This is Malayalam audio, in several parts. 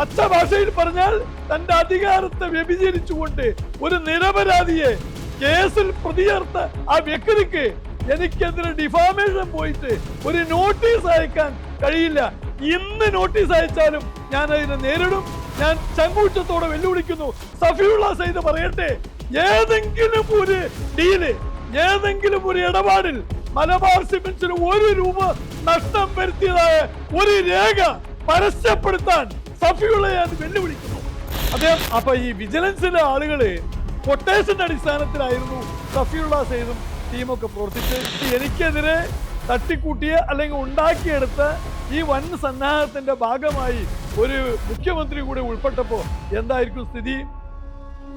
പച്ച ഭാഷയിൽ പറഞ്ഞാൽ തന്റെ അധികാരത്തെ വ്യഭിചരിച്ചുകൊണ്ട് ഒരു നിരപരാധിയെ കേസിൽ പ്രതിചേർത്ത ആ വ്യക്തിക്ക് എനിക്കെതിരെ ഡിഫാമേഷൻ പോയിട്ട് ഒരു നോട്ടീസ് അയക്കാൻ കഴിയില്ല. ഇന്ന് നോട്ടീസ് അയച്ചാലും ഞാൻ അതിനെ നേരിടും. ഞാൻ ചങ്കൂറ്റത്തോടെ വെല്ലുവിളിക്കുന്നു. സഫിയുള്ള സൈദ് പറയട്ടെ ഏതെങ്കിലും ഒരു ഡീൽ ഏതെങ്കിലും ഒരു ഇടപാടിൽ മലബാർ സിമെന്റ്സിന് ഒരു രൂപ നഷ്ടം വരുത്തിയതായ ഒരു രേഖ പരസ്യപ്പെടുത്താൻ സഫിയുള്ളയെ ഞാൻ വെല്ലുവിളിക്കുന്നു. അദ്ദേഹം അപ്പൊ ഈ വിജിലൻസിലെ ആളുകൾ കൊട്ടേഷന്റെ അടിസ്ഥാനത്തിലായിരുന്നു സഫിയുള്ള സൈദും ടീമൊക്കെ പ്രവർത്തിച്ച് എനിക്കെതിരെ തട്ടിക്കൂട്ടിയ അല്ലെങ്കിൽ ഉണ്ടാക്കിയെടുത്ത ഈ വൻ സന്നാഹത്തിന്റെ ഭാഗമായി ഒരു മുഖ്യമന്ത്രി കൂടെ ഉൾപ്പെട്ടപ്പോ എന്തായിരിക്കും സ്ഥിതി?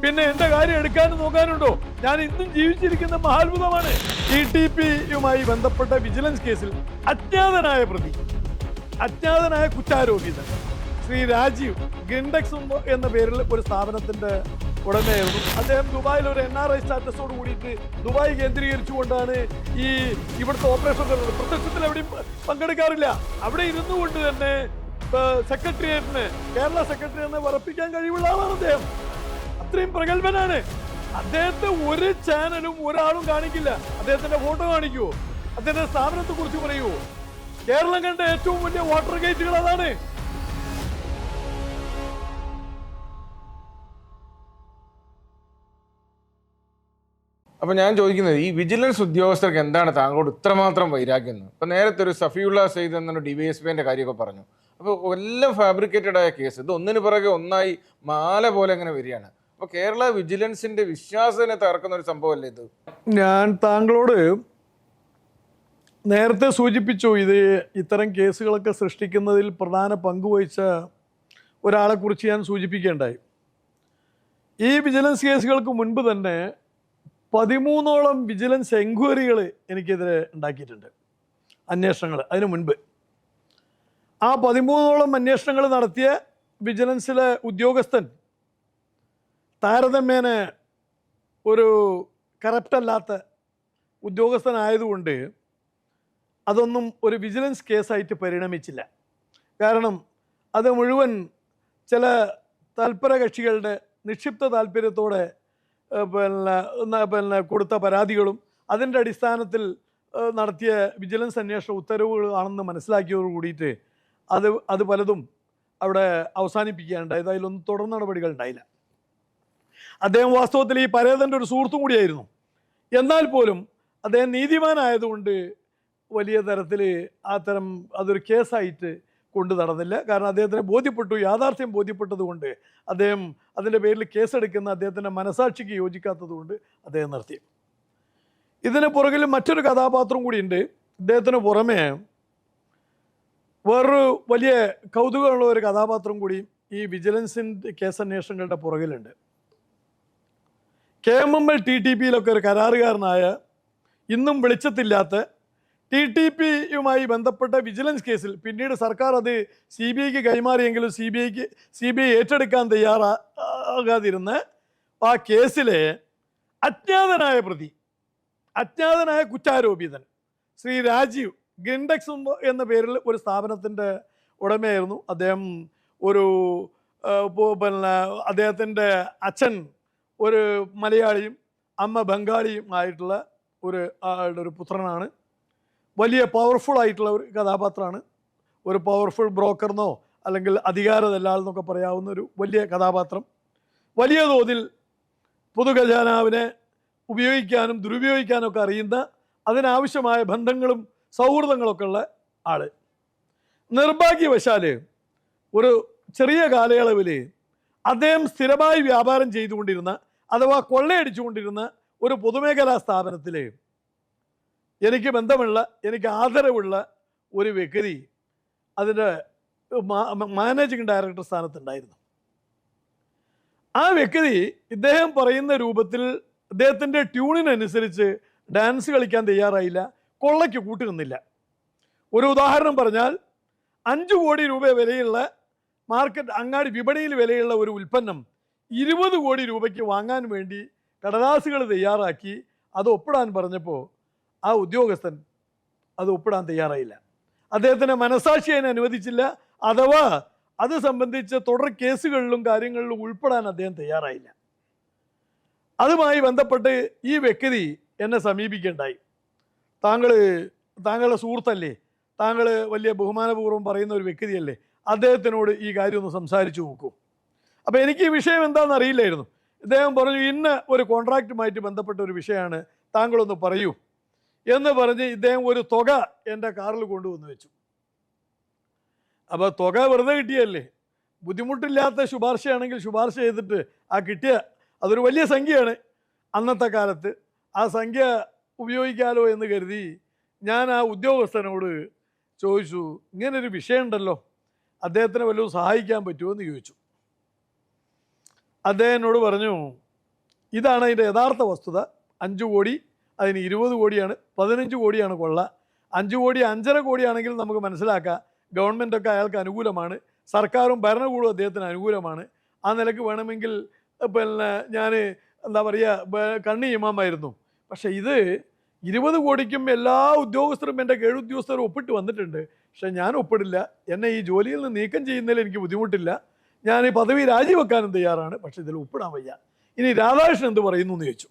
പിന്നെ എന്റെ കാര്യം എടുക്കാനും നോക്കാനുണ്ടോ? ഞാൻ ഇന്നും ജീവിച്ചിരിക്കുന്ന മഹാത്ഭുതമാണ് ടി ടി പിയുമായി ബന്ധപ്പെട്ട വിജിലൻസ് കേസിൽ അജ്ഞാതനായ പ്രതി അജ്ഞാതനായ കുറ്റാരോപിതൻ. ശ്രീ രാജീവ് ഗിൻഡെക്സ് എന്ന പേരിൽ ഒരു സ്ഥാപനത്തിന്റെ ഉടമയായിരുന്നു. അദ്ദേഹം ദുബായിൽ ഒരു എൻ ആർ ഐ സ്റ്റാറ്റസോട് കൂടിയിട്ട് ദുബായ് കേന്ദ്രീകരിച്ചുകൊണ്ടാണ് ഈ ഇവിടുത്തെ ഓപ്പറേഷൻ നടന്നത്. പ്രത്യക്ഷത്തിൽ എവിടെയും പങ്കെടുക്കാറില്ല. അവിടെ ഇരുന്നു കൊണ്ട് തന്നെ സെക്രട്ടേറിയറ്റിന് കേരള സെക്രട്ടേറിയറ്റിനെ വറപ്പിക്കാൻ കഴിവുള്ള ആളാണ് അദ്ദേഹം. അത്രയും പ്രഗത്ഭനാണ്. അദ്ദേഹത്തെ ഒരു ചാനലും ഒരാളും കാണിക്കില്ല. അദ്ദേഹത്തിന്റെ ഫോട്ടോ കാണിക്കുവോ? അദ്ദേഹത്തിന്റെ സ്ഥാപനത്തെ കുറിച്ച് പറയുവോ? കേരളം കണ്ട ഏറ്റവും വലിയ വാട്ടർ ഗേറ്റുകൾ അതാണ്. അപ്പൊ ഞാൻ ചോദിക്കുന്നത് ഈ വിജിലൻസ് ഉദ്യോഗസ്ഥർക്ക് എന്താണ് താങ്കളോട് ഇത്രമാത്രം വൈരാഗ്യം എന്ന്? ഇപ്പൊ നേരത്തെ ഒരു സഫിയുള്ള സെയ്ദ് എന്നൊരു ഡിവൈഎസ്പിന്റെ കാര്യമൊക്കെ പറഞ്ഞു. അപ്പോൾ എല്ലാം ഫാബ്രിക്കേറ്റഡ് ആയ കേസ് ഇത് ഒന്നിനു പുറകെ ഒന്നായി മാല പോലെ അങ്ങനെ വരികയാണ്. അപ്പൊ കേരള വിജിലൻസിന്റെ വിശ്വാസത്തിനെ തകർക്കുന്ന ഒരു സംഭവമല്ലേ ഇത്? ഞാൻ താങ്കളോട് നേരത്തെ സൂചിപ്പിച്ചു ഇത് ഇത്തരം കേസുകളൊക്കെ സൃഷ്ടിക്കുന്നതിൽ പ്രധാന പങ്കുവഹിച്ച ഒരാളെക്കുറിച്ച് ഞാൻ സൂചിപ്പിക്കേണ്ടായി. ഈ വിജിലൻസ് കേസുകൾക്ക് മുൻപ് തന്നെ പതിമൂന്നോളം വിജിലൻസ് എൻക്വയറികൾ എനിക്കെതിരെ ഉണ്ടാക്കിയിട്ടുണ്ട്. അന്വേഷണങ്ങൾ അതിനു മുൻപ്. ആ പതിമൂന്നോളം അന്വേഷണങ്ങൾ നടത്തിയ വിജിലൻസിലെ ഉദ്യോഗസ്ഥൻ താരതമ്യേന ഒരു കറപ്റ്റ് അല്ലാത്ത ഉദ്യോഗസ്ഥനായതുകൊണ്ട് അതൊന്നും ഒരു വിജിലൻസ് കേസായിട്ട് പരിണമിച്ചില്ല. കാരണം അത് മുഴുവൻ ചില തൽപര കക്ഷികളുടെ നിക്ഷിപ്ത താല്പര്യത്തോടെ പിന്നെ പിന്നെ കൊടുത്ത പരാതികളും അതിന്റെ അടിസ്ഥാനത്തിൽ നടത്തിയ വിജിലൻസ് അന്വേഷണ ഉത്തരവുകളാണെന്ന് മനസ്സിലാക്കിയതോട് കൂടിയിട്ട് അത് അത് പലതും അവിടെ അവസാനിപ്പിക്കുകയുണ്ടായത് അതിലൊന്നും തുടർ നടപടികൾ ഉണ്ടായില്ല. അദ്ദേഹം വാസ്തവത്തിൽ ഈ പരേതന്റെ ഒരു സുഹൃത്തും കൂടിയായിരുന്നു. എന്നാൽ പോലും അദ്ദേഹം നീതിമാനായതുകൊണ്ട് വലിയ തരത്തിൽ ആ തരം അതൊരു കേസായിട്ട് കൊണ്ടു നടന്നില്ല. കാരണം അദ്ദേഹത്തിന് ബോധ്യപ്പെട്ടു യാഥാർത്ഥ്യം ബോധ്യപ്പെട്ടതുകൊണ്ട് അദ്ദേഹം അതിന്റെ പേരിൽ കേസെടുക്കുന്ന അദ്ദേഹത്തിന്റെ മനസാക്ഷിക്ക് യോജിക്കാത്തതുകൊണ്ട് അദ്ദേഹം നിർത്തി. ഇതിന് പുറകിൽ മറ്റൊരു കഥാപാത്രം കൂടിയുണ്ട്. ഇദ്ദേഹത്തിന് പുറമേ വേറൊരു വലിയ കൗതുകമുള്ള ഒരു കഥാപാത്രം കൂടി ഈ വിജിലൻസിന്റെ കേസ് അന്വേഷണങ്ങളുടെ പുറകിലുണ്ട്. K M M L T T പിയിലൊക്കെ ഒരു കരാറുകാരനായ ഇന്നും വെളിച്ചത്തില്ലാത്ത ടി ടി പിയുമായി ബന്ധപ്പെട്ട വിജിലൻസ് കേസിൽ പിന്നീട് സർക്കാർ അത് സി ബി ഐക്ക് കൈമാറിയെങ്കിലും സി ബി ഐക്ക് സി ബി ഐ ഏറ്റെടുക്കാൻ തയ്യാറാകാതിരുന്ന ആ കേസിലെ അജ്ഞാതനായ പ്രതി അജ്ഞാതനായ കുറ്റാരോപിതൻ ശ്രീ രാജീവ് ഗിൻഡെക്സ് എന്ന പേരിൽ ഒരു സ്ഥാപനത്തിന്റെ ഉടമയായിരുന്നു. അദ്ദേഹം ഒരു പിന്നെ അദ്ദേഹത്തിന്റെ അച്ഛൻ ഒരു മലയാളിയും അമ്മ ബംഗാളിയും ആയിട്ടുള്ള ഒരു ഒരു പുത്രനാണ്. വലിയ പവർഫുൾ ആയിട്ടുള്ള ഒരു കഥാപാത്രമാണ്. ഒരു പവർഫുൾ ബ്രോക്കറിനോ അല്ലെങ്കിൽ അധികാര ദല്ലാളെന്നൊക്കെ പറയാവുന്ന ഒരു വലിയ കഥാപാത്രം. വലിയ തോതിൽ പൊതുഖജാനാവിനെ ഉപയോഗിക്കാനും ദുരുപയോഗിക്കാനും ഒക്കെ അറിയുന്ന അതിനാവശ്യമായ ബന്ധങ്ങളും സൗഹൃദങ്ങളൊക്കെ ഉള്ള ആൾ നിർഭാഗ്യവശാൽ ഒരു ചെറിയ കാലയളവിൽ അദ്ദേഹം സ്ഥിരമായി വ്യാപാരം ചെയ്തുകൊണ്ടിരുന്ന അഥവാ കൊള്ളയടിച്ചുകൊണ്ടിരുന്ന ഒരു പൊതുമേഖലാ സ്ഥാപനത്തിൽ എനിക്ക് ബന്ധമുള്ള എനിക്ക് ആദരവുള്ള ഒരു വ്യക്തി അതിന്റെ മാനേജിങ് ഡയറക്ടർ സ്ഥാനത്തുണ്ടായിരുന്നു. ആ വ്യക്തി ഇദ്ദേഹം പറയുന്ന രൂപത്തിൽ അദ്ദേഹത്തിന്റെ ട്യൂണിനനുസരിച്ച് ഡാൻസ് കളിക്കാൻ തയ്യാറായില്ല കൊള്ളയ്ക്ക് കൂട്ടുനിന്നില്ല ഒരു ഉദാഹരണം പറഞ്ഞാൽ അഞ്ച് കോടി രൂപ വിലയുള്ള മാർക്കറ്റ് അങ്ങാടി വിപണിയിൽ വിലയുള്ള ഒരു ഉൽപ്പന്നം ഇരുപത് കോടി രൂപയ്ക്ക് വാങ്ങാൻ വേണ്ടി കടലാസുകൾ തയ്യാറാക്കി അത് ഒപ്പിടാൻ പറഞ്ഞപ്പോൾ ആ ഉദ്യോഗസ്ഥൻ അത് ഒപ്പിടാൻ തയ്യാറായില്ല. അദ്ദേഹത്തിന് മനസാക്ഷി അതിനെ അനുവദിച്ചില്ല. അഥവാ അത് സംബന്ധിച്ച് തുടർ കേസുകളിലും കാര്യങ്ങളിലും ഉൾപ്പെടാൻ അദ്ദേഹം തയ്യാറായില്ല. അതുമായി ബന്ധപ്പെട്ട് ഈ വ്യക്തി എന്നെ സമീപിക്കേണ്ടായി താങ്കൾ താങ്കളുടെ സുഹൃത്തല്ലേ? താങ്കൾ വലിയ ബഹുമാനപൂർവം പറയുന്ന ഒരു വ്യക്തിയല്ലേ? അദ്ദേഹത്തിനോട് ഈ കാര്യം ഒന്ന് സംസാരിച്ചു നോക്കൂ. അപ്പോൾ എനിക്ക് ഈ വിഷയം എന്താണെന്ന് അറിയില്ലായിരുന്നു. അദ്ദേഹം പറഞ്ഞു ഇന്ന ഒരു കോൺട്രാക്റ്റുമായിട്ട് ബന്ധപ്പെട്ട ഒരു വിഷയമാണ്. താങ്കളൊന്ന് പറയൂ. എന്ന് പറഞ്ഞ് ഇദ്ദേഹം ഒരു തുക എന്റെ കാറിൽ കൊണ്ടുവന്ന് വെച്ചു. അപ്പോൾ തുക വെറുതെ കിട്ടിയല്ലേ? ബുദ്ധിമുട്ടില്ലാത്ത ശുപാർശയാണെങ്കിൽ ശുപാർശ ചെയ്തിട്ട് ആ കിട്ടിയ അതൊരു വലിയ സംഖ്യയാണ് അന്നത്തെ കാലത്ത്. ആ സംഖ്യ ഉപയോഗിക്കാലോ എന്ന് കരുതി ഞാൻ ആ ഉദ്യോഗസ്ഥനോട് ചോദിച്ചു ഇങ്ങനൊരു വിഷയമുണ്ടല്ലോ അദ്ദേഹത്തിനെ വല്ലതും സഹായിക്കാൻ പറ്റുമോ എന്ന് ചോദിച്ചു. അദ്ദേഹം എന്നോട് പറഞ്ഞു ഇതാണ് അതിന്റെ യഥാർത്ഥ വസ്തുത അഞ്ച് കോടി അതിന് ഇരുപത് കോടിയാണ് പതിനഞ്ച് കോടിയാണ് കൊള്ള. അഞ്ച് കോടി അഞ്ചര കോടിയാണെങ്കിൽ നമുക്ക് മനസ്സിലാക്കാം ഗവൺമെന്റൊക്കെ അയാൾക്ക് അനുകൂലമാണ്. സർക്കാരും ഭരണകൂടവും അദ്ദേഹത്തിന് അനുകൂലമാണ്. ആ നിലയ്ക്ക് വേണമെങ്കിൽ പിന്നെ ഞാൻ എന്താ പറയുക കണ്ണി ഇമാമായിരുന്നു. പക്ഷേ ഇത് ഇരുപത് കോടിക്കും എല്ലാ ഉദ്യോഗസ്ഥരും എന്റെ കീഴുദ്യോഗസ്ഥരും ഒപ്പിട്ട് വന്നിട്ടുണ്ട്. പക്ഷെ ഞാൻ ഒപ്പിടില്ല. എന്നെ ഈ ജോലിയിൽ നിന്ന് നീക്കം ചെയ്യുന്നതിൽ എനിക്ക് ബുദ്ധിമുട്ടില്ല. ഞാൻ ഈ പദവി രാജിവെക്കാനും തയ്യാറാണ്. പക്ഷേ ഇതിൽ ഒപ്പിടാൻ വയ്യ. ഇനി രാധാകൃഷ്ണൻ എന്ത് പറയുന്നു എന്ന് ചോദിച്ചു.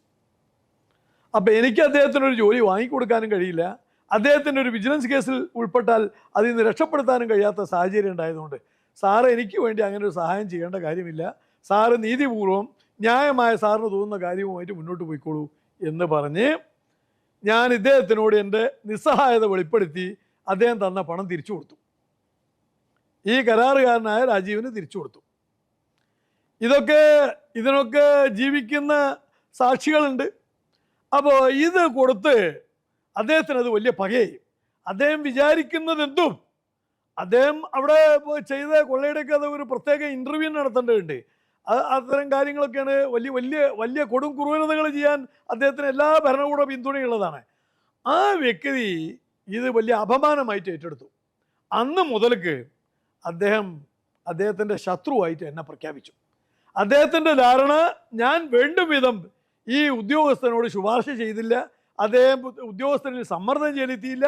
അപ്പം എനിക്ക് അദ്ദേഹത്തിന് ഒരു ജോലി വാങ്ങിക്കൊടുക്കാനും കഴിയില്ല. അദ്ദേഹത്തിന്റെ ഒരു വിജിലൻസ് കേസിൽ ഉൾപ്പെട്ടാൽ അതിൽ നിന്ന് രക്ഷപ്പെടുത്താനും കഴിയാത്ത സാഹചര്യം ഉണ്ടായതുകൊണ്ട് സാറ് എനിക്ക് വേണ്ടി അങ്ങനെ ഒരു സഹായം ചെയ്യേണ്ട കാര്യമില്ല. സാറ് നീതിപൂർവം ന്യായമായ സാറിന് തോന്നുന്ന കാര്യവുമായിട്ട് മുന്നോട്ട് പോയിക്കോളൂ എന്ന് പറഞ്ഞ് ഞാൻ ഇദ്ദേഹത്തിനോട് എന്റെ നിസ്സഹായത വെളിപ്പെടുത്തി അദ്ദേഹം തന്ന പണം തിരിച്ചു കൊടുത്തു. ഈ കരാറുകാരനായ രാജീവിന് തിരിച്ചു കൊടുത്തു. ഇതൊക്കെ ഇതിനൊക്കെ ജീവിക്കുന്ന സാക്ഷികളുണ്ട്. അപ്പോൾ ഇത് കൊടുത്ത് അദ്ദേഹത്തിന് അത് വലിയ പകയായി. അദ്ദേഹം വിചാരിക്കുന്നത് എന്തും അദ്ദേഹം അവിടെ ചെയ്ത കൊള്ളയുടെയൊക്കെ അത് ഒരു പ്രത്യേക ഇന്റർവ്യൂ നടത്തേണ്ടതുണ്ട്. അത് അത്തരം കാര്യങ്ങളൊക്കെയാണ് വലിയ വലിയ വലിയ കൊടും ക്രൂരതകൾ ചെയ്യാൻ അദ്ദേഹത്തിന് എല്ലാ ഭരണകൂട പിന്തുണയുള്ളതാണ് ആ വ്യക്തി ഇത് വലിയ അപമാനമായിട്ട് ഏറ്റെടുത്തു. അന്ന് മുതൽക്ക് അദ്ദേഹം അദ്ദേഹത്തിന്റെ ശത്രുവായിട്ട് എന്നെ പ്രഖ്യാപിച്ചു. അദ്ദേഹത്തിന്റെ ധാരണ ഞാൻ വേണ്ടും വിധം ഈ ഉദ്യോഗസ്ഥനോട് ശുപാർശ ചെയ്തില്ല. അദ്ദേഹം ഉദ്യോഗസ്ഥനിൽ സമ്മർദ്ദം ചെലുത്തിയില്ല.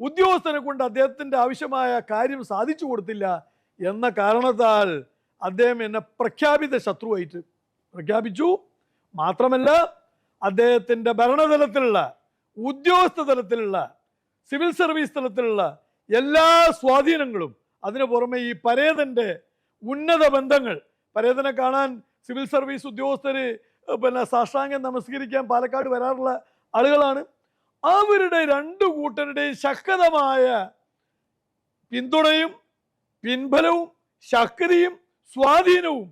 ഉദ്യോഗസ്ഥനെ കൊണ്ട് അദ്ദേഹത്തിന്റെ ആവശ്യമായ കാര്യം സാധിച്ചു കൊടുത്തില്ല എന്ന കാരണത്താൽ അദ്ദേഹം എന്നെ പ്രഖ്യാപിത ശത്രുവായിട്ട് പ്രഖ്യാപിച്ചു. മാത്രമല്ല അദ്ദേഹത്തിന്റെ ഭരണതലത്തിലുള്ള ഉദ്യോഗസ്ഥ തലത്തിലുള്ള സിവിൽ സർവീസ് തലത്തിലുള്ള എല്ലാ സ്വാധീനങ്ങളും അതിനു പുറമെ ഈ പരേതന്റെ ഉന്നത ബന്ധങ്ങൾ പരേതനെ കാണാൻ സിവിൽ സർവീസ് ഉദ്യോഗസ്ഥര് പിന്നെ സാഷ്ടാംഗം നമസ്കരിക്കാൻ പാലക്കാട് വരാറുള്ള ആളുകളാണ്. അവരുടെ രണ്ടു കൂട്ടരുടെയും ശക്തമായ പിന്തുണയും പിൻബലവും ശക്തിയും സ്വാധീനവും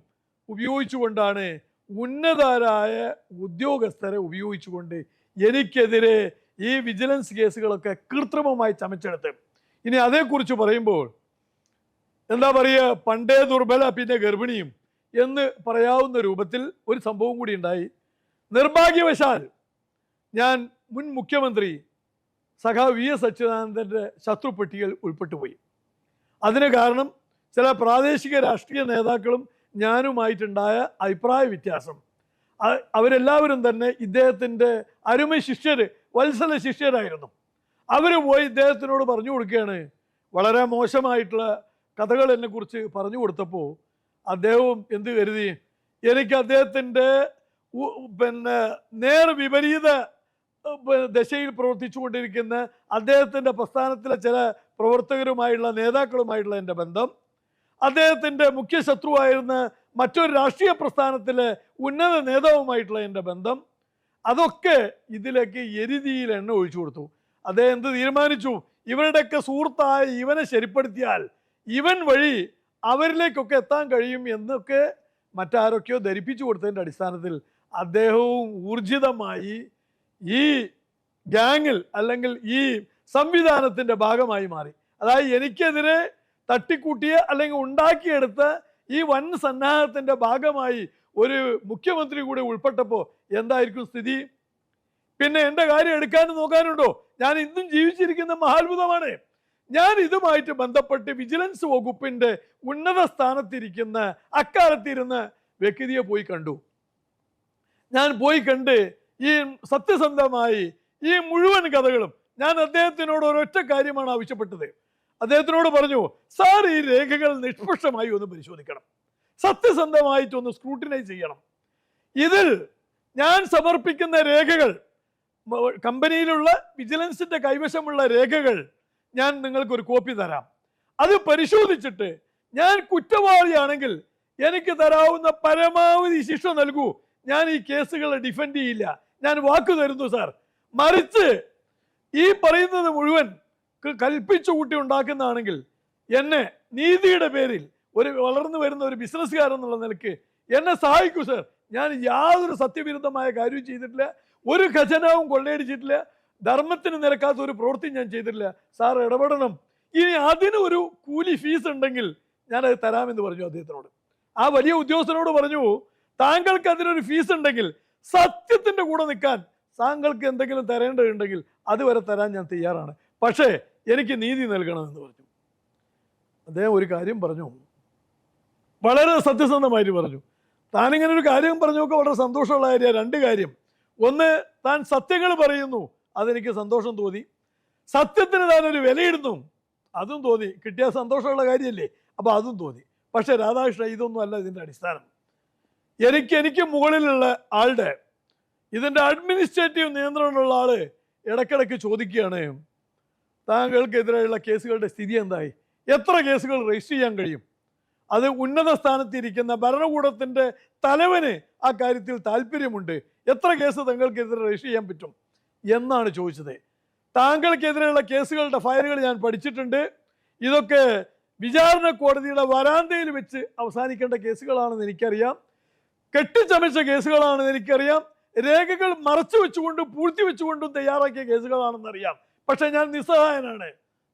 ഉപയോഗിച്ചുകൊണ്ടാണ് ഉന്നതരായ ഉദ്യോഗസ്ഥരെ ഉപയോഗിച്ചുകൊണ്ട് എനിക്കെതിരെ ഈ വിജിലൻസ് കേസുകളൊക്കെ കൃത്രിമമായി ചമച്ചെടുത്ത്. ഇനി അതേക്കുറിച്ച് പറയുമ്പോൾ എന്താ പറയുക? പണ്ടേ ദുർബല പിന്നെ ഗർഭിണിയും. എന്ന് പറയാവുന്ന രൂപത്തിൽ ഒരു സംഭവം കൂടി ഉണ്ടായി. നിർഭാഗ്യവശാൽ ഞാൻ മുൻ മുഖ്യമന്ത്രി സഖാവ് വി എസ് അച്യുതാനന്ദന്റെ ശത്രുപട്ടികയിൽ ഉൾപ്പെട്ടുപോയി. അതിന് കാരണം ചില പ്രാദേശിക രാഷ്ട്രീയ നേതാക്കളും ഞാനുമായിട്ടുണ്ടായ അഭിപ്രായ വ്യത്യാസം. അവരെല്ലാവരും തന്നെ ഇദ്ദേഹത്തിന്റെ അരുമ ശിഷ്യർ വത്സല ശിഷ്യരായിരുന്നു. അവർ പോയി ഇദ്ദേഹത്തിനോട് പറഞ്ഞു കൊടുക്കുകയാണ്. വളരെ മോശമായിട്ടുള്ള കഥകൾ എന്നെക്കുറിച്ച് പറഞ്ഞു കൊടുത്തപ്പോൾ അദ്ദേഹവും എന്ത് കരുതി? എനിക്ക് അദ്ദേഹത്തിന്റെ പിന്നെ നേർ വിപരീത ദശയിൽ പ്രവർത്തിച്ചുകൊണ്ടിരിക്കുന്ന അദ്ദേഹത്തിന്റെ പ്രസ്ഥാനത്തിലെ ചില പ്രവർത്തകരുമായുള്ള നേതാക്കളുമായിട്ടുള്ള എന്റെ ബന്ധം. അദ്ദേഹത്തിന്റെ മുഖ്യ ശത്രുവായിരുന്ന മറ്റൊരു രാഷ്ട്രീയ പ്രസ്ഥാനത്തിലെ ഉന്നത നേതാവുമായിട്ടുള്ള എന്റെ ബന്ധം. അതൊക്കെ ഇതിലേക്ക് എരിതിയിൽ എണ്ണ ഒഴിച്ചു കൊടുത്തു. അദ്ദേഹം എന്ത് തീരുമാനിച്ചു? ഇവരുടെയൊക്കെ സുഹൃത്തായ ഇവനെ ശരിപ്പെടുത്തിയാൽ ഇവൻ വഴി അവരിലേക്കൊക്കെ എത്താൻ കഴിയും എന്നൊക്കെ മറ്റാരൊക്കെയോ ധരിപ്പിച്ചു കൊടുത്തതിന്റെ അടിസ്ഥാനത്തിൽ അദ്ദേഹവും ഊർജിതമായി ഈ ഗ്യാങ്ങിൽ അല്ലെങ്കിൽ ഈ സംവിധാനത്തിന്റെ ഭാഗമായി മാറി. അതായത് എനിക്കെതിരെ തട്ടിക്കൂട്ടിയ അല്ലെങ്കിൽ ഉണ്ടാക്കിയെടുത്ത ഈ വൻ സന്നാഹത്തിന്റെ ഭാഗമായി ഒരു മുഖ്യമന്ത്രി കൂടെ ഉൾപ്പെട്ടപ്പോൾ എന്തായിരിക്കും സ്ഥിതി? പിന്നെ എന്റെ കാര്യം എടുക്കാനും നോക്കാനുണ്ടോ? ഞാൻ ഇന്നും ജീവിച്ചിരിക്കുന്ന മഹാത്ഭുതമാണ്. ഞാൻ ഇതുമായിട്ട് ബന്ധപ്പെട്ട് വിജിലൻസ് വകുപ്പിന്റെ ഉന്നത സ്ഥാനത്തിരിക്കുന്ന അക്കാലത്തിരുന്ന് വ്യക്തിയെ പോയി കണ്ടു. ഞാൻ പോയി കണ്ട് ഈ സത്യസന്ധമായി ഈ മുഴുവൻ കഥകളും ഞാൻ അദ്ദേഹത്തിനോട് ഒരൊറ്റ കാര്യമാണ് ആവശ്യപ്പെട്ടത്. അദ്ദേഹത്തിനോട് പറഞ്ഞു സാർ ഈ രേഖകൾ നിഷ്പക്ഷമായി ഒന്ന് പരിശോധിക്കണം. സത്യസന്ധമായിട്ട് ഒന്ന് സ്ക്രൂട്ടിനൈസ് ചെയ്യണം. ഇതിൽ ഞാൻ സമർപ്പിക്കുന്ന രേഖകൾ കമ്പനിയിലുള്ള വിജിലൻസിന്റെ കൈവശമുള്ള രേഖകൾ ഞാൻ നിങ്ങൾക്ക് ഒരു കോപ്പി തരാം. അത് പരിശോധിച്ചിട്ട് ഞാൻ കുറ്റവാളിയാണെങ്കിൽ എനിക്ക് തരാവുന്ന പരമാവധി ശിക്ഷ നൽകൂ. ഞാൻ ഈ കേസുകളെ ഡിഫെൻഡ് ചെയ്യില്ല. ഞാൻ വാക്കു തരുന്നു സാർ മറിച്ച് ഈ പറയുന്നത് മുഴുവൻ കൽപ്പിച്ചു കൂട്ടി ഉണ്ടാക്കുന്നതാണെങ്കിൽ എന്നെ നീതിയുടെ പേരിൽ ഒരു വളർന്നു വരുന്ന ഒരു ബിസിനസ്സുകാരൻ എന്നുള്ള നിലയ്ക്ക് എന്നെ സഹായിക്കൂ സർ ഞാൻ യാതൊരു സത്യവിരുദ്ധമായ കാര്യവും ചെയ്തിട്ടില്ല. ഒരു ഖജനാവും കൊള്ളയടിച്ചിട്ടില്ല. ധർമ്മത്തിന് നിരക്കാത്ത ഒരു പ്രവൃത്തി ഞാൻ ചെയ്തിട്ടില്ല. സാർ ഇടപെടണം. ഇനി അതിന് ഒരു കൂലി ഫീസ് ഉണ്ടെങ്കിൽ ഞാൻ അത് തരാമെന്ന് പറഞ്ഞു അദ്ദേഹത്തിനോട്. ആ വലിയ ഉദ്യോഗസ്ഥനോട് പറഞ്ഞു താങ്കൾക്ക് അതിനൊരു ഫീസ് ഉണ്ടെങ്കിൽ സത്യത്തിന്റെ കൂടെ നിൽക്കാൻ താങ്കൾക്ക് എന്തെങ്കിലും തരേണ്ടതുണ്ടെങ്കിൽ അതുവരെ തരാൻ ഞാൻ തയ്യാറാണ്. പക്ഷേ എനിക്ക് നീതി നൽകണമെന്ന് പറഞ്ഞു. അദ്ദേഹം ഒരു കാര്യം പറഞ്ഞു. വളരെ സത്യസന്ധമായിട്ട് പറഞ്ഞു. താനിങ്ങനെ ഒരു കാര്യം പറഞ്ഞൊക്കെ വളരെ സന്തോഷമുള്ള കാര്യമാണ്. രണ്ട് കാര്യം. ഒന്ന് താൻ സത്യങ്ങൾ പറയുന്നു. അതെനിക്ക് സന്തോഷം തോന്നി. സത്യത്തിന് താൻ ഒരു വിലയിടുന്നു. അതും തോന്നി. കിട്ടിയ സന്തോഷമുള്ള കാര്യമല്ലേ? അപ്പോൾ അതും തോന്നി. പക്ഷേ രാധാകൃഷ്ണ ഇതൊന്നും അല്ല ഇതിന്റെ അടിസ്ഥാനം. എനിക്ക് എനിക്ക് മുകളിലുള്ള ആളുടെ ഇതിന്റെ അഡ്മിനിസ്ട്രേറ്റീവ് നിയന്ത്രണമുള്ള ആൾ ഇടക്കിടക്ക് ചോദിക്കുകയാണ്. താങ്കൾക്കെതിരെയുള്ള കേസുകളുടെ സ്ഥിതി എന്തായി? എത്ര കേസുകൾ രജിസ്റ്റർ ചെയ്യാൻ കഴിയും? അത് ഉന്നത സ്ഥാനത്തിരിക്കുന്ന ഭരണകൂടത്തിന്റെ തലവന് ആ കാര്യത്തിൽ താല്പര്യമുണ്ട്. എത്ര കേസ് തങ്ങൾക്കെതിരെ രജിസ്റ്റർ ചെയ്യാൻ പറ്റും? എന്നാണ് ചോദിച്ചത്. താങ്കൾക്കെതിരെയുള്ള കേസുകളുടെ ഫയലുകൾ ഞാൻ പഠിച്ചിട്ടുണ്ട്. ഇതൊക്കെ വിചാരണ കോടതിയുടെ വരാന്തയിൽ വെച്ച് അവസാനിക്കേണ്ട കേസുകളാണെന്ന് എനിക്കറിയാം. കെട്ടിച്ചമച്ച കേസുകളാണെന്ന് എനിക്കറിയാം. രേഖകൾ മറച്ചു വെച്ചുകൊണ്ടും പൂഴ്ത്തി വെച്ചുകൊണ്ടും തയ്യാറാക്കിയ കേസുകളാണെന്നറിയാം പക്ഷെ ഞാൻ നിസ്സഹായനാണ്.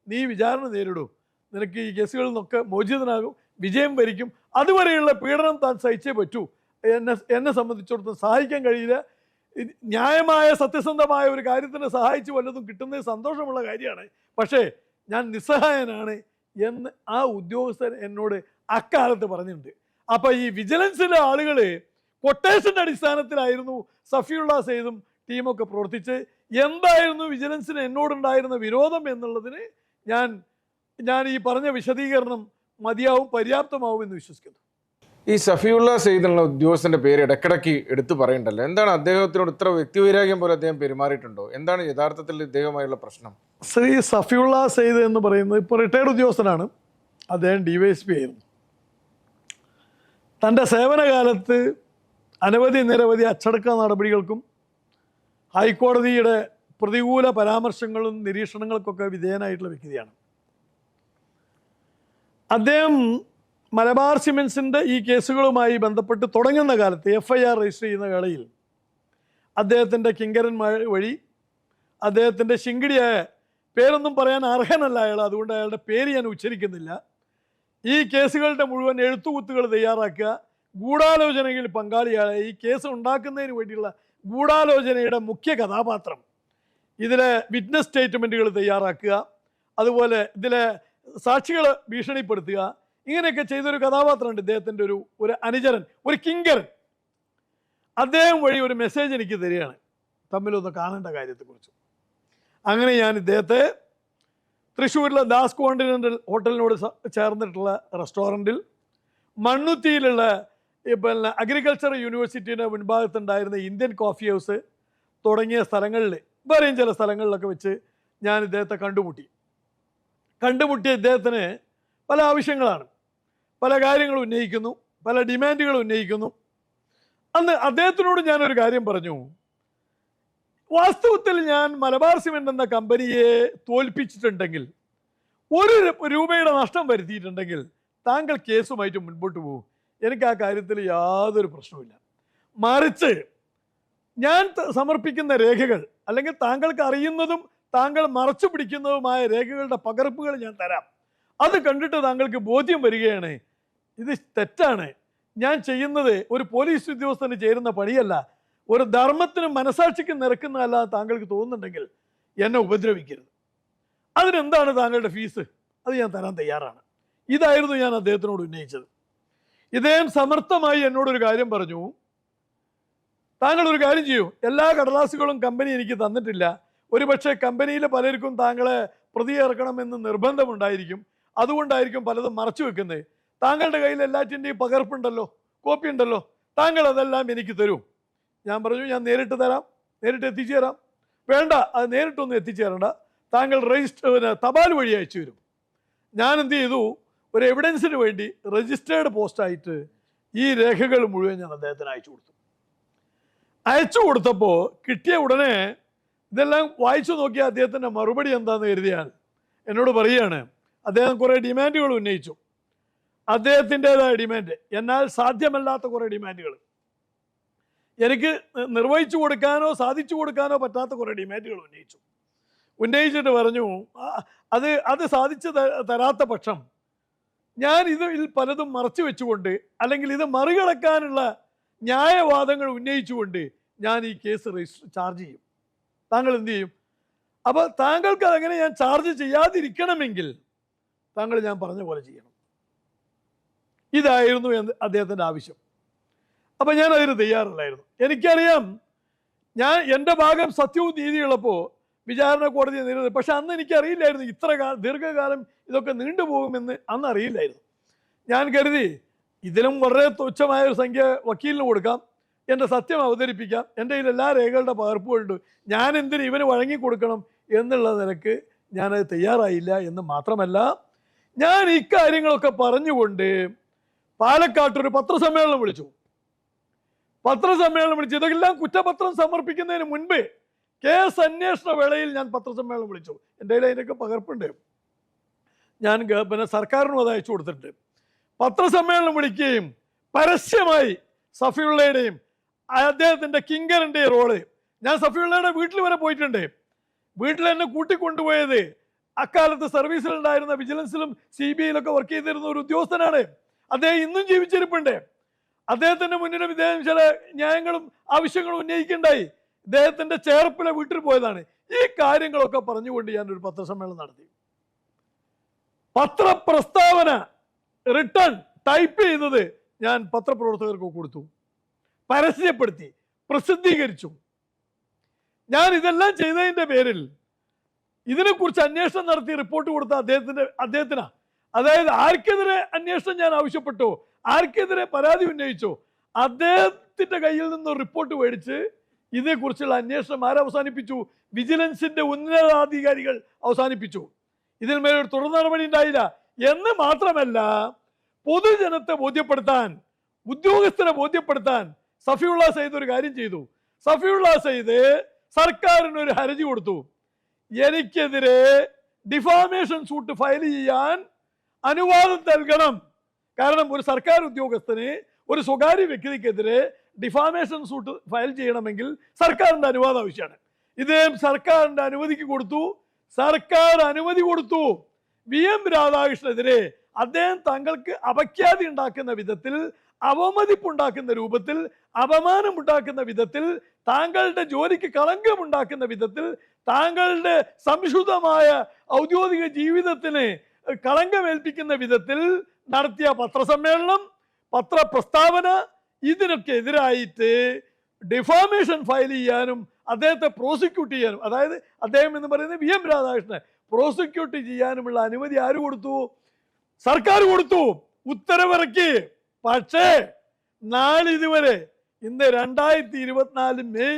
നീ വിചാരണ നേരിടൂ. നിനക്ക് ഈ കേസുകളിൽ നിന്നൊക്കെ മോചിതനാകും വിജയം വരിക്കും. അതുവരെയുള്ള പീഡനം താൻ സഹിച്ചേ പറ്റൂ. എന്നെ എന്നെ സംബന്ധിച്ചിടത്തോളം സഹായിക്കാൻ കഴിയില്ല. ന്യായമായ സത്യസന്ധമായ ഒരു കാര്യത്തിന് സഹായിച്ച് വല്ലതും കിട്ടുന്നത് സന്തോഷമുള്ള കാര്യമാണ്. പക്ഷേ ഞാൻ നിസ്സഹായനാണ് എന്ന് ആ ഉദ്യോഗസ്ഥൻ എന്നോട് അക്കാലത്ത് പറഞ്ഞിട്ടുണ്ട്. അപ്പൊ ഈ വിജിലൻസിലെ ആളുകൾ കൊട്ടേഷന്റെ അടിസ്ഥാനത്തിലായിരുന്നു സഫിയുള്ള സെയ്തും ടീമൊക്കെ പ്രവർത്തിച്ച് എന്തായിരുന്നു വിജിലൻസിന് എന്നോടുണ്ടായിരുന്ന വിരോധം എന്നുള്ളതിന് ഞാൻ ഞാൻ ഈ പറഞ്ഞ വിശദീകരണം മതിയാവും പര്യാപ്തമാവും എന്ന് വിശ്വസിക്കുന്നു. ഈ സഫിയുള്ള സെയ്ദ് എന്നുള്ള ഉദ്യോഗസ്ഥന്റെ പേര് ഇടക്കിടക്ക് എടുത്തു പറയണ്ടല്ലോ. എന്താണ് അദ്ദേഹത്തിനോട് ഇത്ര വ്യക്തിവൈരാഗ്യം പോലെ അദ്ദേഹം പെരുമാറിയിട്ടുണ്ടോ? എന്താണ് യഥാർത്ഥത്തിൽ ഇദ്ദേഹമായുള്ള പ്രശ്നം? ശ്രീ സഫിയുള്ള സെയ്ദ് എന്ന് പറയുന്നത് ഇപ്പോൾ റിട്ടയർഡ് ഉദ്യോഗസ്ഥനാണ്. അദ്ദേഹം ഡി വൈ എസ് പി ആയിരുന്നു. തന്റെ സേവനകാലത്ത് അനവധി നിരവധി അച്ചടക്ക നടപടികൾക്കും ഹൈക്കോടതിയുടെ പ്രതികൂല പരാമർശങ്ങളും നിരീക്ഷണങ്ങൾക്കൊക്കെ വിധേയനായിട്ടുള്ള വ്യക്തിയാണ്. അദ്ദേഹം മലബാർ സിമെൻസിന്റെ ഈ കേസുകളുമായി ബന്ധപ്പെട്ട് തുടങ്ങുന്ന കാലത്ത് എഫ് ഐ ആർ രജിസ്റ്റർ ചെയ്യുന്ന വേളയിൽ അദ്ദേഹത്തിന്റെ കിങ്കരൻ വഴി അദ്ദേഹത്തിന്റെ ശിങ്കിടിയായ പേരൊന്നും പറയാൻ അർഹനല്ല അയാൾ. അതുകൊണ്ട് അയാളുടെ പേര് ഞാൻ ഉച്ചരിക്കുന്നില്ല. ഈ കേസുകളുടെ മുഴുവൻ എഴുത്തുകുത്തുകൾ തയ്യാറാക്കുക. ഗൂഢാലോചനയിൽ പങ്കാളിയായ ഈ കേസ് ഉണ്ടാക്കുന്നതിന് വേണ്ടിയുള്ള ഗൂഢാലോചനയുടെ മുഖ്യ കഥാപാത്രം. ഇതിലെ വിറ്റ്നസ് സ്റ്റേറ്റ്മെന്റുകൾ തയ്യാറാക്കുക. അതുപോലെ ഇതിലെ സാക്ഷികളെ ഭീഷണിപ്പെടുത്തുക. ഇങ്ങനെയൊക്കെ ചെയ്തൊരു കഥാപാത്രമുണ്ട് ഇദ്ദേഹത്തിന്റെ ഒരു ഒരു അനുചരൻ ഒരു കിങ്കരൻ. അദ്ദേഹം വഴി ഒരു മെസ്സേജ് എനിക്ക് തരികയാണ്. തമ്മിലൊന്ന് കാണേണ്ട കാര്യത്തെക്കുറിച്ച്. അങ്ങനെ ഞാൻ ഇദ്ദേഹത്തെ തൃശ്ശൂരിലെ ദാസ് കോണ്ടിനെന്റൽ ഹോട്ടലിനോട് ചേർന്നിട്ടുള്ള റെസ്റ്റോറന്റിൽ മണ്ണുത്തിയിലുള്ള പിന്നെ അഗ്രികൾച്ചർ യൂണിവേഴ്സിറ്റിയുടെ മുൻഭാഗത്തുണ്ടായിരുന്ന ഇന്ത്യൻ കോഫി ഹൗസ് തുടങ്ങിയ സ്ഥലങ്ങളിൽ വേറെയും ചില സ്ഥലങ്ങളിലൊക്കെ വെച്ച് ഞാൻ ഇദ്ദേഹത്തെ കണ്ടുമുട്ടി. കണ്ടുമുട്ടിയ ഇദ്ദേഹത്തിന് പല ആവശ്യങ്ങളാണ്. പല കാര്യങ്ങൾ ഉന്നയിക്കുന്നു പല ഡിമാൻഡുകൾ ഉന്നയിക്കുന്നു. അന്ന് അദ്ദേഹത്തിനോട് ഞാനൊരു കാര്യം പറഞ്ഞു. വാസ്തവത്തിൽ ഞാൻ മലബാർ സിമെന്റ് എന്ന കമ്പനിയെ തോൽപ്പിച്ചിട്ടുണ്ടെങ്കിൽ ഒരു രൂപയുടെ നഷ്ടം വരുത്തിയിട്ടുണ്ടെങ്കിൽ താങ്കൾ കേസുമായിട്ട് മുൻപോട്ട് പോകും എനിക്ക് ആ കാര്യത്തിൽ യാതൊരു പ്രശ്നവുമില്ല. മറിച്ച് ഞാൻ സമർപ്പിക്കുന്ന രേഖകൾ അല്ലെങ്കിൽ താങ്കൾക്ക് അറിയുന്നതും താങ്കൾ മറച്ചു പിടിക്കുന്നതുമായ രേഖകളുടെ പകർപ്പുകൾ ഞാൻ തരാം. അത് കണ്ടിട്ട് താങ്കൾക്ക് ബോധ്യം വരികയാണ്. ഇത് തെറ്റാണ്. ഞാൻ ചെയ്യുന്നത് ഒരു പോലീസ് ഉദ്യോഗസ്ഥന് ചേരുന്ന പണിയല്ല. ഒരു ധർമ്മത്തിനും മനസാക്ഷിക്കും നിരക്കുന്നതല്ല താങ്കൾക്ക് തോന്നുന്നുണ്ടെങ്കിൽ എന്നെ ഉപദ്രവിക്കരുത്. അതിനെന്താണ് താങ്കളുടെ ഫീസ്? അത് ഞാൻ തരാൻ തയ്യാറാണ്. ഇതായിരുന്നു ഞാൻ അദ്ദേഹത്തിനോട് ഉന്നയിച്ചത്. ഇദ്ദേഹം സമർത്ഥമായി എന്നോടൊരു കാര്യം പറഞ്ഞു. താങ്കൾ ഒരു കാര്യം ചെയ്യൂ. എല്ലാ കടലാസുകളും കമ്പനി എനിക്ക് തന്നിട്ടില്ല. ഒരുപക്ഷെ കമ്പനിയിലെ പലർക്കും താങ്കളെ പ്രതി ഇറക്കണമെന്ന് നിർബന്ധമുണ്ടായിരിക്കും. അതുകൊണ്ടായിരിക്കും പലതും മറച്ചു വെക്കുന്നത് താങ്കളുടെ കയ്യിൽ എല്ലാറ്റിന്റെയും പകർപ്പുണ്ടല്ലോ കോപ്പി ഉണ്ടല്ലോ താങ്കൾ അതെല്ലാം എനിക്ക് തരും. ഞാൻ പറഞ്ഞു ഞാൻ നേരിട്ട് തരാം നേരിട്ട് എത്തിച്ചു തരാം വേണ്ട അത് നേരിട്ടൊന്നും എത്തിച്ചു തരണ്ട താങ്കൾ രജിസ്റ്റർ തപാൽ വഴി അയച്ചു തരും. ഞാൻ എന്ത് ചെയ്തു? ഒരു എവിഡൻസിന് വേണ്ടി രജിസ്റ്റേർഡ് പോസ്റ്റായിട്ട് ഈ രേഖകൾ മുഴുവൻ ഞാൻ അദ്ദേഹത്തിന് അയച്ചു കൊടുത്തു. അയച്ചു കൊടുത്തപ്പോൾ കിട്ടിയ ഉടനെ ഇതെല്ലാം വായിച്ചു നോക്കിയ അദ്ദേഹത്തിന്റെ മറുപടി എന്താണെന്ന് കരുതിയാൽ എന്നോട് പറയുകയാണ് അദ്ദേഹം കുറേ ഡിമാൻഡുകൾ ഉന്നയിച്ചു. അദ്ദേഹത്തിന്റെതായ ഡിമാൻഡ്. എന്നാൽ സാധ്യമല്ലാത്ത കുറേ ഡിമാൻഡുകൾ. എനിക്ക് നിർവഹിച്ചു കൊടുക്കാനോ സാധിച്ചു കൊടുക്കാനോ പറ്റാത്ത കുറേ ഡിമാൻഡുകൾ ഉന്നയിച്ചു. ഉന്നയിച്ചിട്ട് പറഞ്ഞു അത് അത് സാധിച്ചു തരാത്ത പക്ഷം ഞാൻ ഇതിൽ പലതും മറച്ചു വെച്ചുകൊണ്ട് അല്ലെങ്കിൽ ഇത് മറികടക്കാനുള്ള ന്യായവാദങ്ങൾ ഉന്നയിച്ചുകൊണ്ട് ഞാൻ ഈ കേസ് രജിസ്റ്റർ ചാർജ് ചെയ്യും. താങ്കൾ എന്ത് ചെയ്യും? അപ്പോൾ താങ്കൾക്ക് അതെങ്ങനെ ഞാൻ ചാർജ് ചെയ്യാതിരിക്കണമെങ്കിൽ താങ്കൾ ഞാൻ പറഞ്ഞ പോലെ ചെയ്യണം. ഇതായിരുന്നു എന്ന് അദ്ദേഹത്തിന്റെ ആവശ്യം. അപ്പം ഞാൻ അതിന് തയ്യാറല്ലായിരുന്നു. എനിക്കറിയാം ഞാൻ എന്റെ ഭാഗം സത്യവും നീതിയുള്ളപ്പോൾ വിചാരണ കോടതി നേരിടുന്നത്. പക്ഷെ അന്ന് എനിക്കറിയില്ലായിരുന്നു ഇത്ര കാലം ദീർഘകാലം ഇതൊക്കെ നീണ്ടുപോകുമെന്ന് അന്ന് അറിയില്ലായിരുന്നു. ഞാൻ കരുതി ഇതിലും വളരെ തുച്ഛമായ ഒരു സംഖ്യ വക്കീലിന് കൊടുക്കാം. എന്റെ സത്യം അവതരിപ്പിക്കാം. എന്റെ കയ്യിൽ എല്ലാ രേഖകളുടെ പകർപ്പുകളുണ്ട്. ഞാൻ എന്തിന് ഇവന് വഴങ്ങി കൊടുക്കണം എന്നുള്ള നിലയ്ക്ക് ഞാനത് തയ്യാറായില്ല എന്ന് മാത്രമല്ല ഞാൻ ഈ ഇക്കാര്യങ്ങളൊക്കെ പറഞ്ഞുകൊണ്ട് പാലക്കാട്ടൊരു പത്രസമ്മേളനം വിളിച്ചു. പത്രസമ്മേളനം വിളിച്ചു ഇതെല്ലാം കുറ്റപത്രം സമർപ്പിക്കുന്നതിന് മുൻപ് കേസ് അന്വേഷണ വേളയിൽ ഞാൻ പത്രസമ്മേളനം വിളിച്ചു. എന്റെ കയ്യിൽ അതിനൊക്കെ പകർപ്പുണ്ട്. ഞാൻ പിന്നെ സർക്കാരിനും അത് അയച്ചു കൊടുത്തിട്ടുണ്ട്. പത്രസമ്മേളനം വിളിക്കുകയും പരസ്യമായി സഫിയുള്ളയുടെയും അദ്ദേഹത്തിന്റെ കിങ്കറിന്റെ റോൾ ഞാൻ സഫിയുള്ളയുടെ വീട്ടിൽ വരെ പോയിട്ടുണ്ട്. വീട്ടിൽ എന്നെ കൂട്ടിക്കൊണ്ടുപോയത് അക്കാലത്ത് സർവീസിലുണ്ടായിരുന്ന വിജിലൻസിലും സി ബി ഐയിലൊക്കെ വർക്ക് ചെയ്തിരുന്ന ഒരു ഉദ്യോഗസ്ഥനാണ്. അദ്ദേഹം ഇന്നും ജീവിച്ചിരിപ്പുണ്ട്. അദ്ദേഹത്തിന്റെ മുന്നിലും ഇദ്ദേഹം ചില ന്യായങ്ങളും ആവശ്യങ്ങളും ഉന്നയിക്കുണ്ടായി ഇദ്ദേഹത്തിന്റെ ചേർപ്പിലെ വീട്ടിൽ പോയതാണ്. ഈ കാര്യങ്ങളൊക്കെ പറഞ്ഞുകൊണ്ട് ഞാൻ ഒരു പത്രസമ്മേളനം നടത്തി. പത്രപ്രസ്താവന റിട്ടേൺ ടൈപ്പ് ചെയ്തത് ഞാൻ പത്രപ്രവർത്തകർക്ക് കൊടുത്തു. പരസ്യപ്പെടുത്തി പ്രസിദ്ധീകരിച്ചു. ഞാൻ ഇതെല്ലാം ചെയ്തതിന്റെ പേരിൽ ഇതിനെക്കുറിച്ച് അന്വേഷണം നടത്തി റിപ്പോർട്ട് കൊടുത്ത അദ്ദേഹത്തിന്റെ അദ്ദേഹത്തിന്. അതായത് ആർക്കെതിരെ അന്വേഷണം ഞാൻ ആവശ്യപ്പെട്ടോ ആർക്കെതിരെ പരാതി ഉന്നയിച്ചോ അദ്ദേഹത്തിന്റെ കയ്യിൽ നിന്ന് റിപ്പോർട്ട് മേടിച്ച് ഇതേക്കുറിച്ചുള്ള അന്വേഷണം ആരവസാനിപ്പിച്ചു വിജിലൻസിന്റെ ഉന്നതാധികാരികൾ അവസാനിപ്പിച്ചു. ഇതിൽ മേലൊരു തുടർ നടപടി ഉണ്ടായില്ല. എന്ന് മാത്രമല്ല പൊതുജനത്തെ ബോധ്യപ്പെടുത്താൻ ഉദ്യോഗസ്ഥരെ ബോധ്യപ്പെടുത്താൻ സഫിയുള്ള സയ്യിദ് ഒരു കാര്യം ചെയ്തു. സഫിയുള്ള സയ്യിദ് സർക്കാരിന് ഒരു ഹർജി കൊടുത്തു. എനിക്കെതിരെ ഡിഫാമേഷൻ സൂട്ട് ഫയൽ ചെയ്യാൻ അനുവാദം നൽകണം. കാരണം ഒരു സർക്കാർ ഉദ്യോഗസ്ഥന് ഒരു സ്വകാര്യ വ്യക്തിക്കെതിരെ ഡിഫാമേഷൻ സൂട്ട് ഫയൽ ചെയ്യണമെങ്കിൽ സർക്കാരിന്റെ അനുവാദം ആവശ്യമാണ്. ഇദ്ദേഹം സർക്കാരിന്റെ അനുമതിക്ക് കൊടുത്തു. സർക്കാർ അനുമതി കൊടുത്തു. വി എം രാധാകൃഷ്ണനെതിരെ അദ്ദേഹം തങ്ങൾക്ക് അപഖ്യാതി ഉണ്ടാക്കുന്ന വിധത്തിൽ അവമതിപ്പുണ്ടാക്കുന്ന രൂപത്തിൽ അപമാനമുണ്ടാക്കുന്ന വിധത്തിൽ താങ്കളുടെ ജോലിക്ക് കളങ്കമുണ്ടാക്കുന്ന വിധത്തിൽ താങ്കളുടെ സംശുദ്ധമായ ഔദ്യോഗിക ജീവിതത്തിന് കളങ്കമേൽപ്പിക്കുന്ന വിധത്തിൽ നടത്തിയ പത്രസമ്മേളനം പത്രപ്രസ്താവന ഇതിനൊക്കെ എതിരായിട്ട് ഡിഫാമേഷൻ ഫയൽ ചെയ്യാനും അദ്ദേഹത്തെ പ്രോസിക്യൂട്ട് ചെയ്യാനും അതായത് അദ്ദേഹം എന്ന് പറയുന്നത് വി എം രാധാകൃഷ്ണൻ പ്രോസിക്യൂട്ട് ചെയ്യാനുമുള്ള അനുമതി ആര് കൊടുത്തു? സർക്കാർ കൊടുത്തു. ഉത്തരവിറക്കി. പക്ഷേ നാളിതുവരെ ഇന്ന് രണ്ടായിരത്തി ഇരുപത്തിനാല് മെയ്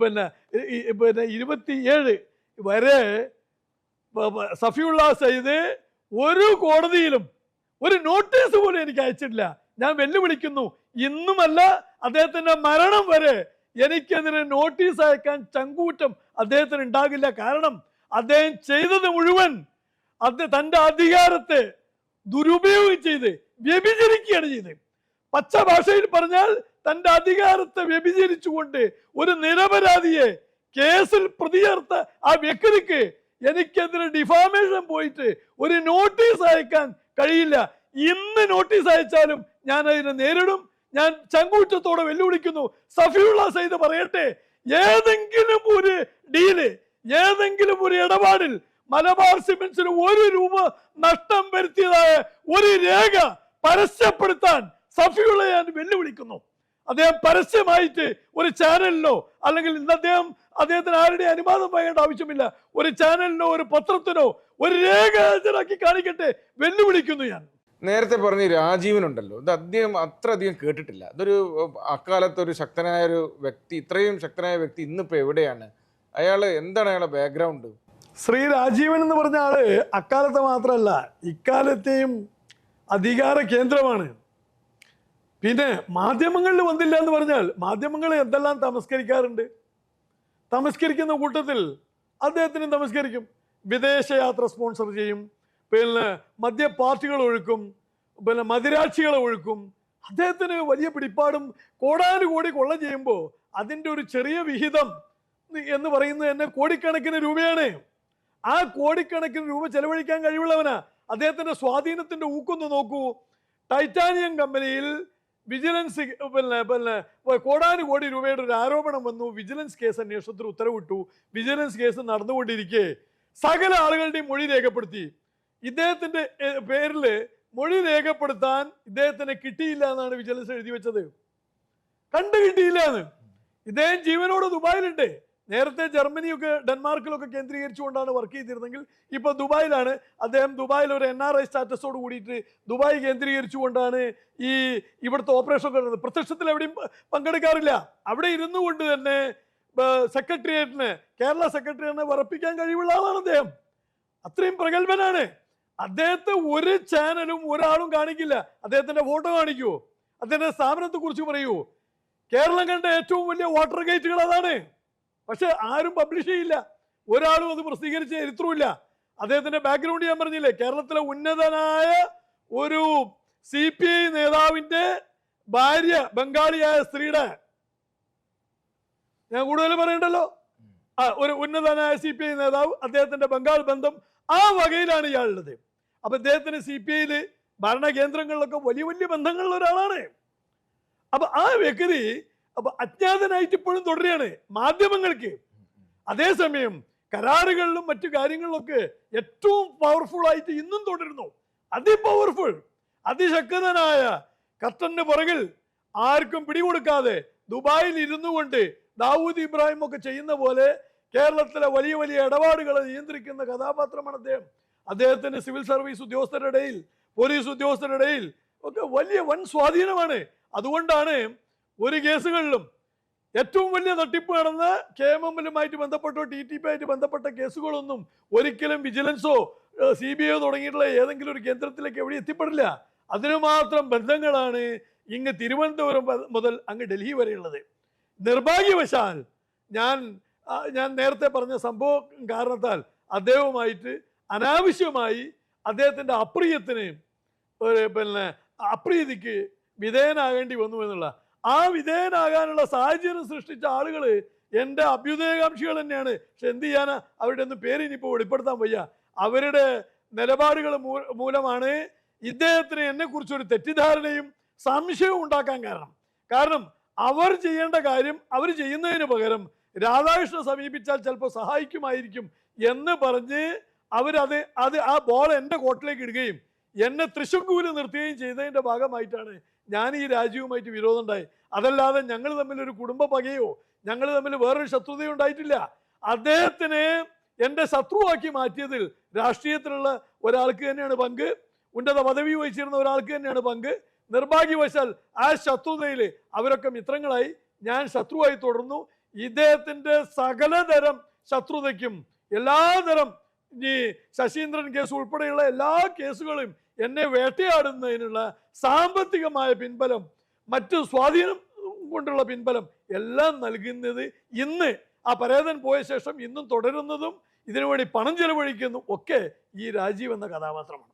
പിന്നെ പിന്നെ ഇരുപത്തി ഇരുപത്തിയേഴ് വരെ സഫിയുള്ള സയ്യിദ് ഒരു കോടതിയിലും ഒരു നോട്ടീസ് പോലും എനിക്ക് അയച്ചിട്ടില്ല. ഞാൻ വെല്ലുവിളിക്കുന്നു. ഇന്നുമല്ല അദ്ദേഹത്തിന്റെ മരണം വരെ എനിക്കെതിരെ നോട്ടീസ് അയക്കാൻ ചങ്കൂറ്റം അദ്ദേഹത്തിന് ഉണ്ടാകില്ല. കാരണം അദ്ദേഹം ചെയ്തത് മുഴുവൻ അദ്ദേഹം തന്റെ അധികാരത്തെ ദുരുപയോഗം ചെയ്ത് വ്യഭിചരിക്കുകയാണ് ചെയ്തത്. പച്ച ഭാഷയിൽ പറഞ്ഞാൽ തന്റെ അധികാരത്തെ വ്യഭിചരിച്ചുകൊണ്ട് ഒരു നിരപരാധിയെ കേസിൽ പ്രതിചേർത്ത ആ വ്യക്തിക്ക് എനിക്കെതിരെ ഡിഫാമേഷൻ പോയിട്ട് ഒരു നോട്ടീസ് അയക്കാൻ കഴിയില്ല. ഇന്ന് നോട്ടീസ് അയച്ചാലും ഞാൻ അതിനെ നേരിടും. ഞാൻ ചങ്കൂറ്റത്തോടെ വെല്ലുവിളിക്കുന്നു. സഫിയുള്ള സൈദ് പറയട്ടെ ഏതെങ്കിലും ഒരു ഡീൽ ഏതെങ്കിലും ഒരു ഇടപാടിൽ മലബാർ സിമെന്റ്സിന് ഒരു രൂപ നഷ്ടം വരുത്തിയതായ ഒരു രേഖ പരസ്യപ്പെടുത്താൻ സഫിയുള്ള ഞാൻ വെല്ലുവിളിക്കുന്നു. അദ്ദേഹം പരസ്യമായിട്ട് ഒരു ചാനലിനോ അല്ലെങ്കിൽ ഇന്ന് അദ്ദേഹം അദ്ദേഹത്തിന് ആരുടെ അനുവാദം വാങ്ങേണ്ട ആവശ്യമില്ല. ഒരു ചാനലിനോ ഒരു പത്രത്തിനോ ഒരു രേഖ ഹാജരാക്കി കാണിക്കട്ടെ വെല്ലുവിളിക്കുന്നു ഞാൻ. നേരത്തെ പറഞ്ഞ രാജീവനുണ്ടല്ലോ. ഇത് അദ്ദേഹം അത്ര അധികം കേട്ടിട്ടില്ല. അതൊരു ഉം, അക്കാലത്ത് ഒരു ശക്തനായ ഒരു വ്യക്തി ഇത്രയും ശക്തനായ വ്യക്തി ഇന്നിപ്പോ എവിടെയാണ്? അയാൾ എന്താണ് അയാളുടെ ബാക്ക്ഗ്രൗണ്ട് ശ്രീ രാജീവൻ എന്ന് പറഞ്ഞ ആൾ അക്കാലത്തെ മാത്രമല്ല ഇക്കാലത്തെയും അധികാര കേന്ദ്രമാണ്. പിന്നെ മാധ്യമങ്ങളിൽ വന്നില്ല എന്ന് പറഞ്ഞാൽ മാധ്യമങ്ങൾ എന്തെല്ലാം തമസ്കരിക്കാറുണ്ട്? തമസ്കരിക്കുന്ന കൂട്ടത്തിൽ അദ്ദേഹത്തിനും തമസ്കരിക്കും. വിദേശയാത്ര സ്പോൺസർ ചെയ്യും. പിന്നെ മദ്യ പാർട്ടികൾ ഒഴുക്കും. പിന്നെ മദിരാക്ഷികളെ ഒഴുക്കും. അദ്ദേഹത്തിന് വലിയ പിടിപ്പാടും കോടാനുകോടി കൊള്ള ചെയ്യുമ്പോൾ അതിന്റെ ഒരു ചെറിയ വിഹിതം എന്ന് പറയുന്നത് തന്നെ കോടിക്കണക്കിന് രൂപയാണ്. ആ കോടിക്കണക്കിന് രൂപ ചെലവഴിക്കാൻ കഴിവുള്ളവനാ. അദ്ദേഹത്തിന്റെ സ്വാധീനത്തിന്റെ ഊക്കൊന്ന് നോക്കൂ. ടൈറ്റാനിയം കമ്പനിയിൽ വിജിലൻസ് പിന്നെ പിന്നെ കോടാനുകോടി രൂപയുടെ ഒരു ആരോപണം വന്നു. വിജിലൻസ് കേസ് അന്വേഷണത്തിന് ഉത്തരവിട്ടു. വിജിലൻസ് കേസ് നടന്നുകൊണ്ടിരിക്കെ. സകല ആളുകളുടെയും മൊഴി രേഖപ്പെടുത്തി. ഇദ്ദേഹത്തിന്റെ പേരിൽ മൊഴി രേഖപ്പെടുത്താൻ ഇദ്ദേഹത്തിന് കിട്ടിയില്ല എന്നാണ് വിജിലൻസ് എഴുതി വെച്ചത്. കണ്ടു കിട്ടിയില്ല എന്ന്. ഇദ്ദേഹം ജീവനോട് ദുബായിലുണ്ട്. നേരത്തെ ജർമ്മനിയൊക്കെ ഡെൻമാർക്കിലൊക്കെ കേന്ദ്രീകരിച്ചുകൊണ്ടാണ് വർക്ക് ചെയ്തിരുന്നെങ്കിൽ ഇപ്പൊ ദുബായിലാണ്. അദ്ദേഹം ദുബായിൽ ഒരു എൻ ആർ ഐ സ്റ്റാറ്റസോട് കൂടിയിട്ട് ദുബായ് കേന്ദ്രീകരിച്ചുകൊണ്ടാണ് ഈ ഇവിടുത്തെ ഓപ്പറേഷൻ നടന്നത്. പ്രത്യക്ഷത്തിൽ എവിടെയും പങ്കെടുക്കാറില്ല. അവിടെ ഇരുന്നു കൊണ്ട് തന്നെ സെക്രട്ടേറിയറ്റിന് കേരള സെക്രട്ടേറിയറ്റിനെ വറപ്പിക്കാൻ കഴിവുള്ള ആളാണ് അദ്ദേഹം. അത്രയും പ്രഗത്ഭനാണ്. അദ്ദേഹത്തെ ഒരു ചാനലും ഒരാളും കാണിക്കില്ല. അദ്ദേഹത്തിന്റെ ഫോട്ടോ കാണിക്കുവോ അദ്ദേഹത്തിന്റെ സ്ഥാപനത്തെ കുറിച്ച് പറയൂ. കേരളം കണ്ട ഏറ്റവും വലിയ വാട്ടർ ഗേറ്റുകൾ അതാണ്. പക്ഷെ ആരും പബ്ലിഷ് ചെയ്യില്ല. ഒരാളും അത് പ്രസിദ്ധീകരിച്ച ചരിത്രമില്ല അദ്ദേഹത്തിന്റെ ബാക്ക്ഗ്രൗണ്ട് ഞാൻ പറഞ്ഞില്ലേ? കേരളത്തിലെ ഉന്നതനായ ഒരു സി പി ഐ നേതാവിന്റെ ഭാര്യ ബംഗാളിയായ സ്ത്രീയുടെ. ഞാൻ കൂടുതൽ പറയണ്ടല്ലോ? ഒരു ഉന്നതനായ സി പി ഐ നേതാവ് അദ്ദേഹത്തിന്റെ ബംഗാൾ ബന്ധം ആ വകയിലാണ് ഇയാളുള്ളത്. അപ്പൊ അദ്ദേഹത്തിന് സി പി ഐയിൽ ഭരണകേന്ദ്രങ്ങളിലൊക്കെ വലിയ വലിയ ഒരാളാണ്. അപ്പൊ ആ വ്യക്തി അപ്പൊ അജ്ഞാതനായിട്ട് ഇപ്പോഴും തുടരുകയാണ് മാധ്യമങ്ങൾക്ക്. അതേസമയം കരാറുകളിലും മറ്റു കാര്യങ്ങളിലൊക്കെ ഏറ്റവും പവർഫുൾ ആയിട്ട് ഇന്നും തുടരുന്നു. അതിപവർഫുൾ അതിശക്തനായ കർട്ടന്റെ പുറകിൽ ആർക്കും പിടികൊടുക്കാതെ ദുബായിൽ ഇരുന്നു കൊണ്ട് ദാവൂദ് ഇബ്രാഹിം ഒക്കെ ചെയ്യുന്ന പോലെ കേരളത്തിലെ വലിയ വലിയ ഇടപാടുകളെ നിയന്ത്രിക്കുന്ന കഥാപാത്രമാണ് അദ്ദേഹം. അദ്ദേഹത്തിന് സിവിൽ സർവീസ് ഉദ്യോഗസ്ഥരുടെ ഇടയിൽ പോലീസ് ഉദ്യോഗസ്ഥരുടെ ഇടയിൽ ഒക്കെ വലിയ വൻ സ്വാധീനമാണ്. അതുകൊണ്ടാണ് ഒരു കേസുകളിലും ഏറ്റവും വലിയ തട്ടിപ്പ് നടന്ന് കെ എം എമ്മിലുമായിട്ട് ബന്ധപ്പെട്ടോ ടി ടി പി ആയിട്ട് ബന്ധപ്പെട്ട കേസുകളൊന്നും ഒരിക്കലും വിജിലൻസോ സി ബി ഐ തുടങ്ങിയിട്ടുള്ള ഏതെങ്കിലും ഒരു കേന്ദ്രത്തിലേക്ക് എവിടെ എത്തിപ്പെടില്ല. അതിനു മാത്രം ബന്ധങ്ങളാണ് ഇങ്ങ് തിരുവനന്തപുരം മുതൽ അങ്ങ് ഡൽഹി വരെയുള്ളത്. നിർഭാഗ്യവശാൽ ഞാൻ ഞാൻ നേരത്തെ പറഞ്ഞ സംഭവം കാരണത്താൽ അദ്ദേഹവുമായിട്ട് അനാവശ്യമായി അദ്ദേഹത്തിന്റെ അപ്രിയത്തിന് ഒരു പിന്നെ അപ്രീതിക്ക് വിധേയനാകേണ്ടി വന്നു എന്നുള്ള ആ വിധേയനാകാനുള്ള സാഹചര്യം സൃഷ്ടിച്ച ആളുകൾ എന്റെ അഭ്യുദയകാംക്ഷികൾ തന്നെയാണ്. പക്ഷെ എന്ത് ചെയ്യാനാ? അവരുടെ ഒന്നും പേര് ഇനിയിപ്പോൾ വെളിപ്പെടുത്താൻ വയ്യ. അവരുടെ നിലപാടുകൾ മൂലമാണ് ഇദ്ദേഹത്തിന് എന്നെക്കുറിച്ചൊരു തെറ്റിദ്ധാരണയും സംശയവും ഉണ്ടാക്കാൻ കാരണം. കാരണം അവർ ചെയ്യേണ്ട കാര്യം അവർ ചെയ്യുന്നതിന് പകരം രാധാകൃഷ്ണനെ സമീപിച്ചാൽ ചിലപ്പോൾ സഹായിക്കുമായിരിക്കും എന്ന് പറഞ്ഞ് അവരത് അത് ആ ബോൾ എന്റെ കോട്ടിലേക്ക് ഇടുകയും എന്നെ തൃശ്ശൂർ നിർത്തുകയും ചെയ്തതിന്റെ ഭാഗമായിട്ടാണ് ഞാൻ ഈ രാജ്യവുമായിട്ട് വിരോധം ഉണ്ടായി. അതല്ലാതെ ഞങ്ങൾ തമ്മിൽ ഒരു കുടുംബ പകയോ ഞങ്ങൾ തമ്മിൽ വേറൊരു ശത്രുതയോ ഉണ്ടായിട്ടില്ല. അദ്ദേഹത്തിനെ എന്റെ ശത്രുവാക്കി മാറ്റിയതിൽ രാഷ്ട്രീയത്തിലുള്ള ഒരാൾക്ക് തന്നെയാണ് പങ്ക്. ഉന്നത പദവി വഹിച്ചിരുന്ന ഒരാൾക്ക് തന്നെയാണ് പങ്ക്. നിർഭാഗ്യവശാൽ ആ ശത്രുതയിൽ അവരൊക്കെ മിത്രങ്ങളായി. ഞാൻ ശത്രുവായി തുടർന്നു. ഇദ്ദേഹത്തിന്റെ സകലതരം ശത്രുതയ്ക്കും എല്ലാതരം ഈ ശശീന്ദ്രൻ കേസ് ഉൾപ്പെടെയുള്ള എല്ലാ കേസുകളും എന്നെ വേട്ടയാടുന്നതിനുള്ള സാമ്പത്തികമായ പിൻബലം മറ്റു സ്വാധീനം കൊണ്ടുള്ള പിൻബലം എല്ലാം നൽകുന്നത് ഇന്ന്. ആ പരേതൻ പോയ ശേഷം ഇന്നും തുടരുന്നതും ഇതിനുവേണ്ടി പണം ചെലവഴിക്കുന്നതും ഒക്കെ ഈ രാജീവ് എന്ന കഥാപാത്രമാണ്.